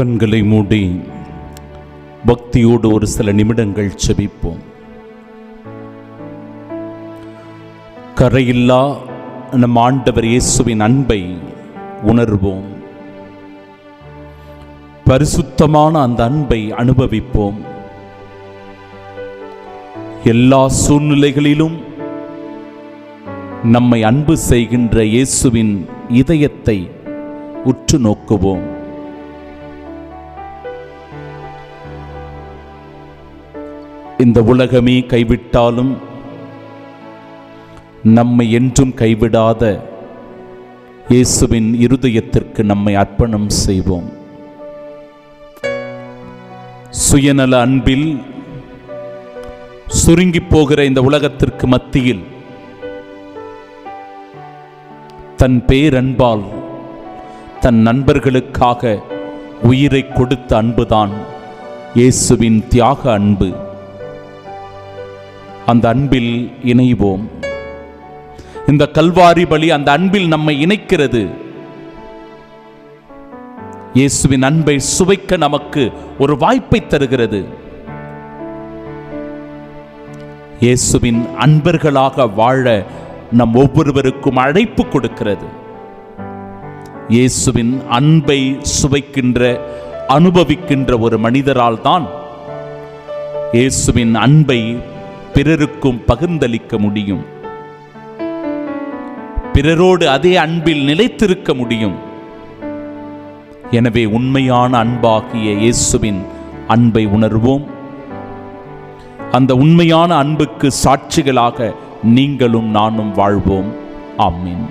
கண்களை மூடி பக்தியோடு ஒரு சில நிமிடங்கள் செபிப்போம். கரையில்லா நம் ஆண்டவர் இயேசுவின் அன்பை உணர்வோம். பரிசுத்தமான அந்த அன்பை அனுபவிப்போம். எல்லா சூழ்நிலைகளிலும் நம்மை அன்பு செய்கின்ற இயேசுவின் இதயத்தை உற்று நோக்குவோம். இந்த உலகமே கைவிட்டாலும் நம்மை என்றும் கைவிடாத இயேசுவின் இருதயத்திற்கு நம்மை அர்ப்பணம் செய்வோம். சுயநல அன்பில் சுருங்கி போகிற இந்த உலகத்திற்கு மத்தியில் தன் பேரன்பால் தன் நண்பர்களுக்காக உயிரை கொடுத்த அன்புதான் இயேசுவின் தியாக அன்பு. அந்த அன்பில் இணைவோம். இந்த கல்வாரி பலி அந்த அன்பில் நம்மை இணைக்கிறது. இயேசுவின் அன்பை சுவைக்க நமக்கு ஒரு வாய்ப்பை தருகிறது. இயேசுவின் அன்பர்களாக வாழ நம் ஒவ்வொருவருக்கும் அழைப்பு கொடுக்கிறது. இயேசுவின் அன்பை சுவைக்கின்ற அனுபவிக்கின்ற ஒரு மனிதரால் தான் இயேசுவின் அன்பை பிறருக்கும் பகிர்ந்தளிக்க முடியும். பிறரோடு அதே அன்பில் நிலைத்திருக்க முடியும். எனவே உண்மையான அன்பாகிய இயேசுவின் அன்பை உணர்வோம். அந்த உண்மையான அன்புக்கு சாட்சிகளாக நீங்களும் நானும் வாழ்வோம். ஆமீன்.